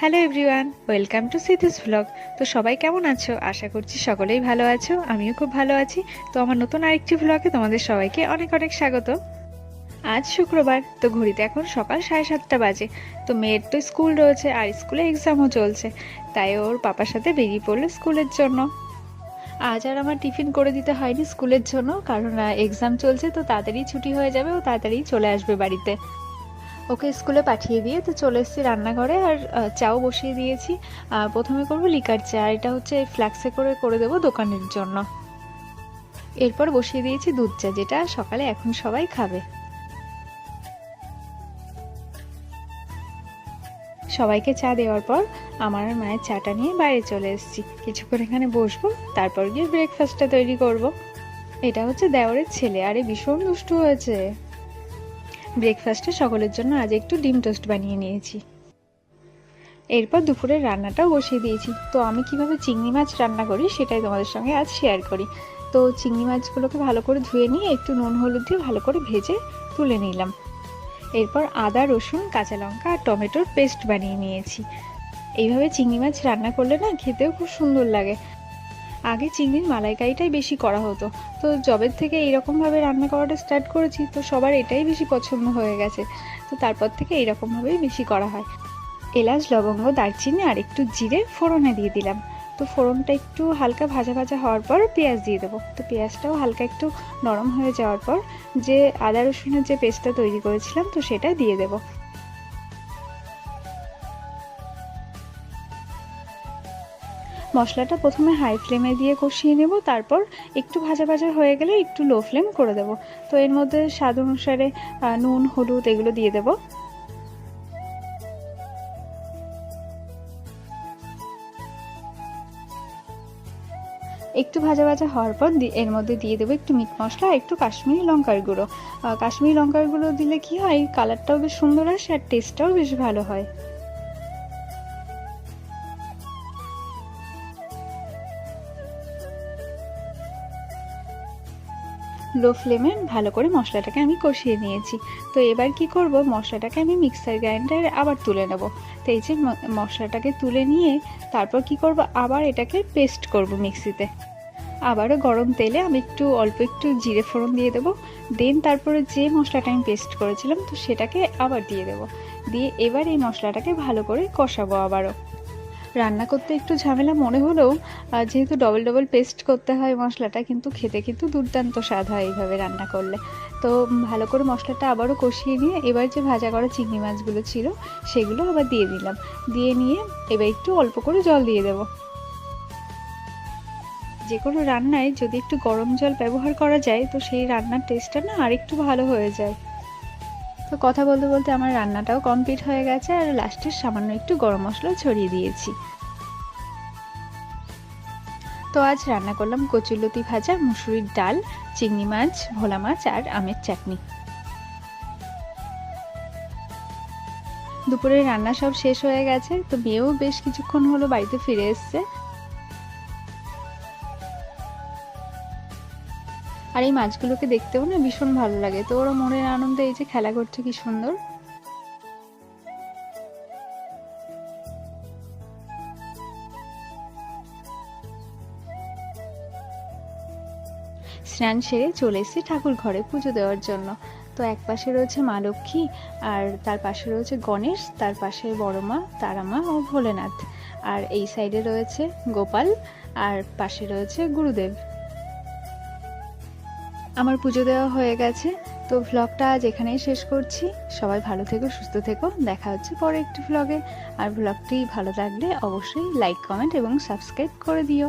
Hello everyone, welcome to সিথিস vlog তো সবাই কেমন আছো? আশা করছি সকলেই ভালো আছো, আমিও খুব ভালো আছি। তো আমার নতুন আরেকটি ভ্লগে তোমাদের সবাইকে অনেক অনেক স্বাগত। আজ শুক্রবার, তো ঘড়িতে এখন সকাল সাড়ে সাতটা বাজে। তো মেয়ের তো স্কুল রয়েছে আর স্কুলে এক্সামও চলছে। তাই ওর পাপার সাথে বেরিয়ে পড়ল স্কুলের জন্য। আজ আর আমার টিফিন করে দিতে হয়নি স্কুলের জন্য, কারণ এক্সাম চলছে তো তাড়াতাড়ি ছুটি হয়ে যাবে, ও তাড়াতাড়ি চলে আসবে বাড়িতে। ওকে স্কুলে পাঠিয়ে দিয়ে তো চলে এসেছি রান্নাঘরে আর চাও বসিয়ে দিয়েছি। আহ, প্রথমে করব লিকার চা আর এটা হচ্ছে এই ফ্ল্যাক্সে করে করে দেবো দোকানের জন্য। এরপর বসিয়ে দিয়েছি দুধ চা যেটা সকালে এখন সবাই খাবে। সবাইকে চা দেওয়ার পর আমার আর মায়ের চাটা নিয়ে বাইরে চলে এসেছি। কিছুক্ষণ এখানে বসবো তারপর গিয়ে ব্রেকফাস্টটা তৈরি করব। এটা হচ্ছে দেওরের ছেলে আরে ভীষণ দুষ্টু হয়েছে। ব্রেকফাস্টে সকলের জন্য আজ একটু ডিম টোস্ট বানিয়ে নিয়েছি। এরপর দুপুরের রান্নাটাও বসিয়ে দিয়েছি। তো আমি কীভাবে চিংড়ি মাছ রান্না করি সেটাই তোমাদের সঙ্গে আজ শেয়ার করি। তো চিংড়ি মাছগুলোকে ভালো করে ধুয়ে নিয়ে একটু নুন, হলুদ দিয়ে ভালো করে ভেজে তুলে নিলাম। এরপর আদা, রসুন, কাঁচা লঙ্কা আর টমেটোর পেস্ট বানিয়ে নিয়েছি। এইভাবে চিংড়ি মাছ রান্না করলে না খেতেও খুব সুন্দর লাগে। আগে চিংড়ির মালাইকারিটাই বেশি করা হতো। তো জবের থেকে এইরকমভাবে রান্না করাটা স্টার্ট করেছি, তো সবার এটাই বেশি পছন্দ হয়ে গেছে। তো তারপর থেকে এইরকমভাবেই বেশি করা হয়। এলাচ, লবঙ্গ, দারচিনি আর একটু জিরে ফোড়নে দিয়ে দিলাম। তো ফোড়নটা একটু হালকা ভাজা ভাজা হওয়ার পর পেঁয়াজ দিয়ে দেবো। তো পেঁয়াজটাও হালকা একটু নরম হয়ে যাওয়ার পর যে আদা রসুনের যে পেস্টটা তৈরি করেছিলাম, তো সেটা দিয়ে দেবো। মশলাটা প্রথমে হাই ফ্লেমে দিয়ে কষিয়ে নেব, তারপর একটু ভাজা ভাজা হয়ে গেলে একটু লো ফ্লেম করে দেব। তো এর মধ্যে স্বাদ অনুসারে নুন, হলুদ এগুলো দিয়ে দেব। একটু ভাজা ভাজা হওয়ার পর এর মধ্যে দিয়ে দেবো একটু মিট মশলা, একটু কাশ্মীরি লঙ্কার গুঁড়ো। কাশ্মীরি লঙ্কার গুঁড়ো দিলে কি হয়? কালারটাও বেশ সুন্দর আসে আর টেস্টটাও বেশ ভালো হয়। লো ফ্লেমে ভালো করে মশলাটাকে আমি কষিয়ে নিয়েছি। তো এবার কি করব? মশলাটাকে আমি মিক্সার গ্রাইন্ডারে আবার তুলে নেব। তো এই যে মশলাটাকে তুলে নিয়ে তারপর কি করব? আবার এটাকে পেস্ট করব মিক্সিতে। আবারও গরম তেলে আমি একটু, অল্প একটু জিরে ফোড়ন দিয়ে দেবো। দেন তারপরে যে মশলাটা আমি পেস্ট করেছিলাম, তো সেটাকে আবার দিয়ে দেবো। দিয়ে এবার এই মশলাটাকে ভালো করে কষাবো আবারও। রান্না করতে একটু ঝামেলা মনে হলেও যেহেতু ডবল ডবল পেস্ট করতে হয় মশলাটা, কিন্তু খেতে কিন্তু দুর্দান্ত স্বাদ হয় এইভাবে রান্না করলে। তো ভালো করে মশলাটা আবারও কষিয়ে নিয়ে, এবার যে ভাজা করা চিংড়ি মাছগুলো ছিল, সেগুলো আবার দিয়ে দিলাম। দিয়ে নিয়ে এবার একটু অল্প করে জল দিয়ে দেবো। যে কোনো রান্নায় যদি একটু গরম জল ব্যবহার করা যায়, তো সেই রান্নার টেস্টটা না আরেকটু ভালো হয়ে যায়। তো কথা বলতে বলতে আমার রান্নাটাও কমপ্লিট হয়ে গেছে আর লাস্টের সামান্য একটু গরম মশলা ছড়িয়ে দিয়েছি। তো আজ রান্না করলাম কচুলতি ভাজা, মুসুরির ডাল, চিংড়ি মাছ, ভোলা মাছ আর আমের চাটনি। দুপুরের রান্না সব শেষ হয়ে গেছে, তো মেয়েও বেশ কিছুক্ষণ হলো বাড়িতে ফিরে এসছে। আর এই মাছগুলোকে দেখতেও না ভীষণ ভালো লাগে। তো ওরা মনের আনন্দে এই যে খেলা করছে, কি সুন্দর। স্নান সেরে চলে এসেছি ঠাকুর ঘরে পুজো দেওয়ার জন্য। তো এক পাশে রয়েছে মা লক্ষ্মী, আর তার পাশে রয়েছে গণেশ, তার পাশে বড় মা, তারা মা ও ভোলেনাথ। আর এই সাইডে রয়েছে গোপাল, আর পাশে রয়েছে গুরুদেব। আমার পুজো দেওয়া হয়ে গেছে, তো ভ্লগটা আজ এখানেই শেষ করছি। সবাই ভালো থেকো, সুস্থ থেকো, দেখা হচ্ছে পরে একটি ভ্লগে আর ভ্লগটি ভালো লাগলে অবশ্যই লাইক কমেন্ট এবং সাবস্ক্রাইব করে দিও।